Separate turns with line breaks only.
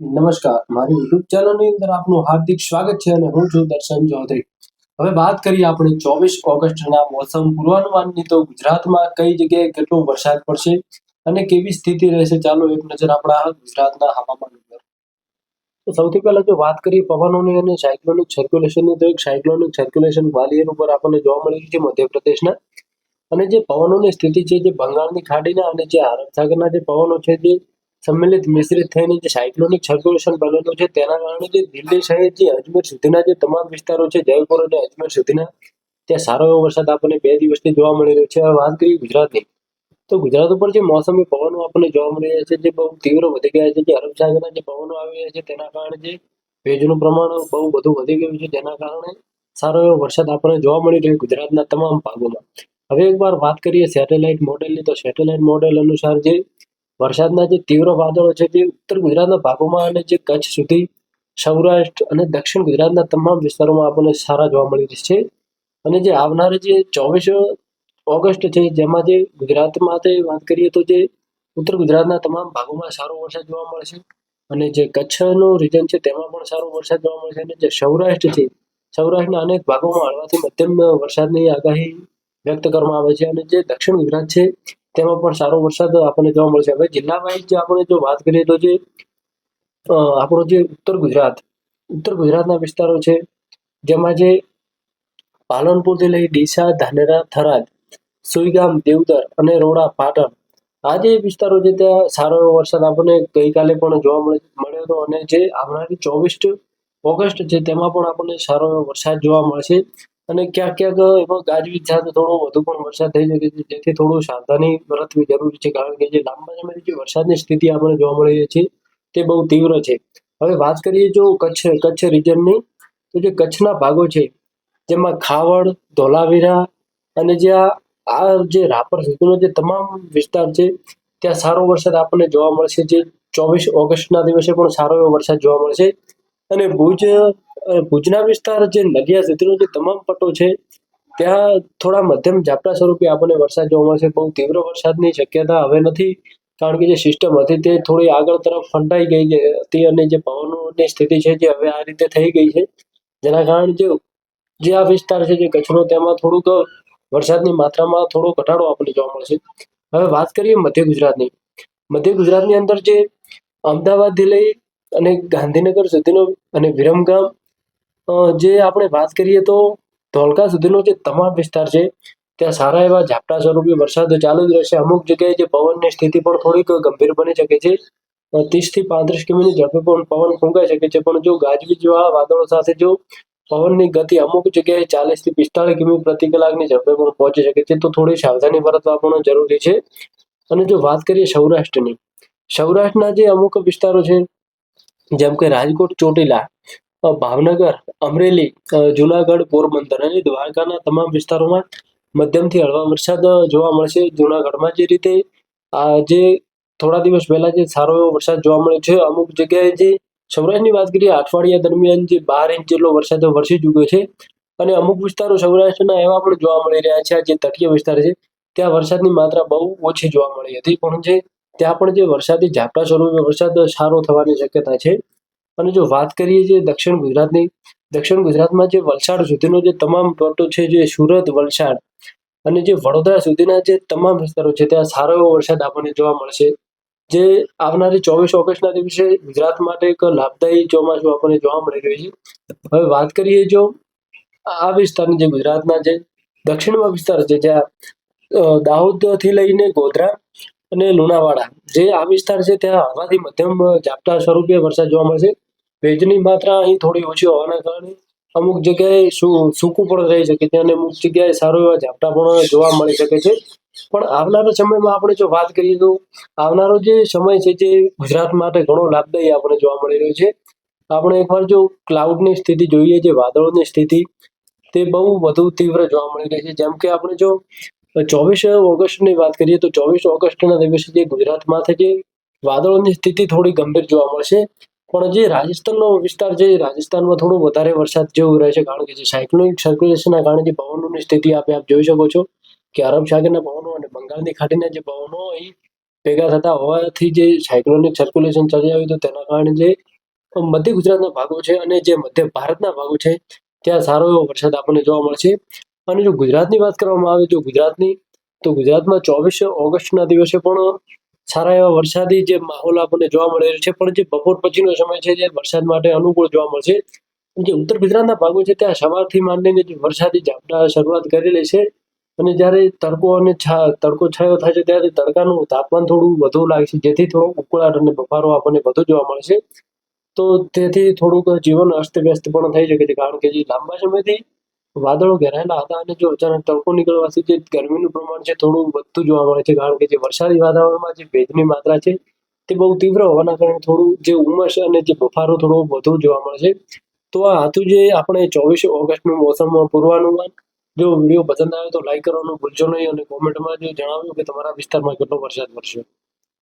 નમસ્કાર. મારી યુટ્યુબ ચેનલની અંદર આપનું હાર્દિક સ્વાગત છે અને હું છું દર્શન ચૌધરી. હવે વાત કરીએ આપણે ચોવીસ ઓગસ્ટના મોસમ પૂર્વાનુમાનની. તો ગુજરાતમાં કઈ જગ્યાએ કેટલો વરસાદ પડશે અને કેવી સ્થિતિ રહેશે? ચાલો એક નજર આપણા ગુજરાતના હવામાન ઉપર. તો સૌથી પહેલા જો વાત કરીએ પવનોની અને સાયક્લોનિક સર્ક્યુલેશનની તો એક સાયક્લોનિક સર્ક્યુલેશન ગ્વાલિયર ઉપર આપણને જોવા મળી છે મધ્યપ્રદેશના. અને જે પવનોની સ્થિતિ છે, જે બંગાળની ખાડીના અને જે આરબ સાગરના જે પવનો છે, જે સંમેલિત મિશ્રિત થઈને જે સાયક્લોનિક સર્ક્યુલેશન બનેલું છે, તેના કારણે જે દિલ્હી શહેર જે અજમેર સુધીના જે તમામ વિસ્તારો છે, જયપુર અને અજમેર સુધીના, ત્યાં સારો એવો વરસાદ આપણને બે દિવસથી જોવા મળી રહ્યો છે. વાત કરીએ ગુજરાતની. તો ગુજરાત ઉપર જે મોસમી પવનો આપણને જોવા મળી રહ્યા છે, જે બહુ તીવ્ર વધી ગયા છે, જે અરબ સાગરના જે પવનો આવી રહ્યા છે, તેના કારણે જે ભેજનું પ્રમાણ બહુ બધું વધી ગયું છે, જેના કારણે સારો એવો વરસાદ આપણને જોવા મળી રહ્યો ગુજરાતના તમામ ભાગોમાં. હવે એકવાર વાત કરીએ સેટેલાઇટ મોડેલની તો સેટેલાઇટ મોડેલ અનુસાર જે વરસાદના જે તીવ્ર વાદળો છે તે ઉત્તર ગુજરાતના ભાગોમાં અને જે કચ્છ સુધી, સૌરાષ્ટ્ર અને દક્ષિણ ગુજરાતના તમામ વિસ્તારોમાં આપણને સારા જોવા મળી છે. અને જે આવનારી જે ચોવીસ ઓગસ્ટ છે, જેમાં જે ગુજરાતમાં તે વાત કરીએ તો જે ઉત્તર ગુજરાતના તમામ ભાગોમાં સારો વરસાદ જોવા મળશે અને જે કચ્છનું રિજન છે, તેમાં પણ સારો વરસાદ જોવા મળશે અને જે સૌરાષ્ટ્ર છે, સૌરાષ્ટ્રના અનેક ભાગોમાં હળવાથી મધ્યમ વરસાદની આગાહી વ્યક્ત કરવામાં આવે છે. અને જે દક્ષિણ ગુજરાત છે તેમાં પણ સારો વરસાદ આપણને જોવા મળશે. હવે જિલ્લા વાઇઝ જે આપણે જો વાત કરીએ તો જે આપણો જે ઉત્તર ગુજરાત, ઉત્તર ગુજરાતના વિસ્તારો છે, જેમાં જે પાલનપુરથી લઈ ડીસા, ધાનેરા, થરાદ, સુઈગામ, દેવદર અને રોડા, પાટણ, આ જે વિસ્તારો છે ત્યાં સારો એવો વરસાદ આપણને ગઈકાલે પણ જોવા મળે, મળ્યો હતો અને જે આવનારી ચોવીસ ઓગસ્ટ છે તેમાં પણ આપણને સારો એવો વરસાદ જોવા મળશે. અને ક્યાંક ક્યાંક એમાં ગાજવીજ સાથે થોડો વધુ પણ વરસાદ થઈ શકે છે. જેથી થોડું સાવધાની બરતવી જરૂરી છે. કારણ કે જે લાંબા સમયથી જે વરસાદની સ્થિતિ આપણને જોવા મળી છે તે બહુ તીવ્ર છે. હવે વાત કરીએ જો કચ્છ કચ્છ રિજનની તો જે કચ્છના ભાગો છે, જેમાં ખાવડ, ધોલાવીરા અને જે આ જે રાપર સુધીનો જે તમામ વિસ્તાર છે, ત્યાં સારો વરસાદ આપણને જોવા મળશે. જે ચોવીસ ઓગસ્ટના દિવસે પણ સારો એવો વરસાદ જોવા મળશે. અને ભુજ ભુજના વિસ્તાર જે નલિયા સુધીનો જે તમામ પટ્ટો છે, ત્યાં થોડા મધ્યમ ઝાપટા સ્વરૂપે આપણને વરસાદ જોવા મળશે બહુ તીવ્ર વરસાદની શક્યતા હવે નથી, કારણ કે જે સિસ્ટમ હતી તે થોડી આગળ તરફ ફંટાઈ ગઈ હતી અને જે પવનોની સ્થિતિ છે જે હવે આ રીતે થઈ ગઈ છે. જેના કારણે જે જે આ વિસ્તાર છે જે કચ્છનો, તેમાં થોડુંક વરસાદની માત્રામાં થોડો ઘટાડો આપણને જોવા મળશે હવે વાત કરીએ મધ્ય ગુજરાતની. મધ્ય ગુજરાતની અંદર જે અમદાવાદથી લઈ અને ગાંધીનગર સુધીનો અને વિરમગામ જે આપણે વાત કરીએ તો ધોલકા સુધીનો જે તમામ વિસ્તાર છે, ત્યાં સારા એવા ઝાપટા સ્વરૂપે વરસાદ ચાલુ જ રહેશે. અમુક જગ્યાએ જે પવનની સ્થિતિ પણ થોડીક ગંભીર બની શકે છે. ત્રીસથી પાંત્રીસ કિમીની ઝડપે પણ પવન ફૂંકાઈ શકે છે. પણ જો ગાજવીજ જેવા વાદળો સાથે જો પવનની ગતિ અમુક જગ્યાએ ચાલીસથી પિસ્તાળીસ કિમી પ્રતિ કલાકની ઝડપે પણ પહોંચી શકે છે, તો થોડી સાવધાની વર્તવા પણ જરૂરી છે. અને જો વાત કરીએ સૌરાષ્ટ્રની, સૌરાષ્ટ્રના જે અમુક વિસ્તારો છે, જેમ કે રાજકોટ ચોટીલા ભાવનગર, અમરેલી જુનાગઢ, પોરબંદર અને દ્વારકાના તમામ વિસ્તારોમાં મધ્યમથી હળવા વરસાદ જોવા મળશે. જુનાગઢમાં જે રીતે જે થોડા દિવસ પહેલા જે સારો એવો વરસાદ જોવા મળ્યો છે, અમુક જગ્યાએ જે સૌરાષ્ટ્રની વાત કરીએ, અઠવાડિયા દરમિયાન જે બાર ઇંચ જેટલો વરસાદ વરસી ચૂક્યો છે અને અમુક વિસ્તારો સૌરાષ્ટ્રના એવા પણ જોવા મળી રહ્યા છે જે તટીય વિસ્તાર છે, ત્યાં વરસાદની માત્રા બહુ ઓછી જોવા મળી હતી. પણ જે, ત્યાં પણ જે વરસાદી ઝાપટા સ્વરૂપે વરસાદ સારો થવાની શક્યતા છે. અને જો વાત કરીએ જે દક્ષિણ ગુજરાતની, દક્ષિણ ગુજરાતમાં જે વલસાડ સુધીનો જે તમામ પ્લોટો છે, જે સુરત, વલસાડ અને જે વડોદરા સુધીના જે તમામ વિસ્તારો છે, ત્યાં સારો એવો વરસાદ આપણને જોવા મળશે. જે આવનારી ચોવીસ ઓગસ્ટના દિવસે ગુજરાત માટે એક લાભદાયી ચોમાસું આપણને જોવા મળી રહ્યું છે. હવે વાત કરીએ જો આ વિસ્તારની જે ગુજરાતના જે દક્ષિણમાં વિસ્તાર છે, જ્યાં દાહોદથી લઈને ગોધરા અને લુણાવાડા, જે આ વિસ્તાર છે, ત્યાં હળવાથી મધ્યમ ઝાપટા સ્વરૂપે વરસાદ જોવા મળશે. ભેજની માત્રા અહીં થોડી ઓછી હોવાના કારણે અમુક જગ્યાએ સૂકું પણ રહી શકે છે અને અમુક જગ્યાએ સારું એવા ઝાપટા પણ જોવા મળી શકે છે. પણ આવનારા સમયમાં આપણે જો વાત કરીએ તો આવનારો જે સમય છે તે ગુજરાત માટે ઘણો લાભદાયી આપણે જોવા મળી રહ્યો છે. આપણે એકવાર જો ક્લાઉડની સ્થિતિ જોઈએ, જે વાદળોની સ્થિતિ, તે બહુ વધુ તીવ્ર જોવા મળી રહી છે. જેમ કે આપણે જો ચોવીસ ઓગસ્ટની વાત કરીએ તો ચોવીસ ઓગસ્ટના દિવસે જે ગુજરાતમાંથી જે વાદળોની સ્થિતિ થોડી ગંભીર જોવા મળશે. પણ જે રાજસ્થાનનો વિસ્તાર છે રાજસ્થાનમાં થોડો વધારે વરસાદ જેવું રહે છે, કારણ કે જે સાયક્લોનિક સર્ક્યુલેશનના કારણે જે પવનોની સ્થિતિ આપે, આપ જોઈ શકો છો કે અરબ સાગરના પવનો અને બંગાળની ખાડીના જે પવનો અહીં ભેગા થતા હોવાથી જે સાયક્લોનિક સર્ક્યુલેશન ચાલી આવ્યું હતું તેના કારણે જે મધ્ય ગુજરાતના ભાગો છે અને જે મધ્ય ભારતના ભાગો છે, ત્યાં સારો એવો વરસાદ આપણને જોવા મળશે. અને જો ગુજરાતની વાત કરવામાં આવે તો ગુજરાતની, તો ગુજરાતમાં ચોવીસ ઓગસ્ટના દિવસે પણ સારા એવા વરસાદી જે માહોલ આપણને જોવા મળી છે, પણ જે બપોર પછીનો સમય છે, જે વરસાદ માટે અનુકૂળ જોવા મળશે. જે ઉત્તર ગુજરાતના ભાગો છે, ત્યાં સવારથી માંડીને જે વરસાદી ઝાપટા શરૂઆત કરેલી છે, અને જ્યારે તડકો અને તડકો છાયો થાય છે ત્યારે તડકાનું તાપમાન થોડું વધુ લાગશે, જેથી થોડો ઉકળાટ અને બફારો આપણને વધુ જોવા મળશે. તો તેથી થોડુંક જીવન અસ્તવ્યસ્ત પણ થઈ શકે છે, કારણ કે જે લાંબા સમયથી વાદળો ઘેરાયેલા હતા અને જો અચાનક તડકો નીકળવાથી જે ગરમીનું પ્રમાણ છે થોડું વધતું જોવા મળે છે. કારણ કે જે વરસાદી વાતાવરણમાં જે ભેજની માત્રા છે તે બહુ તીવ્ર હોવાના કારણે થોડું જે ઉમસ અને જે બફારો થોડો વધુ જોવા મળે છે. તો આ હતું જે આપણે ચોવીસ ઓગસ્ટનું મોસમમાં પૂર્વાનુમાન. જો વીડિયો પસંદ આવે તો લાઈક કરવાનું ભૂલજો નહીં અને કોમેન્ટમાં જો જણાવ્યું કે તમારા વિસ્તારમાં કેટલો વરસાદ વરસ્યો.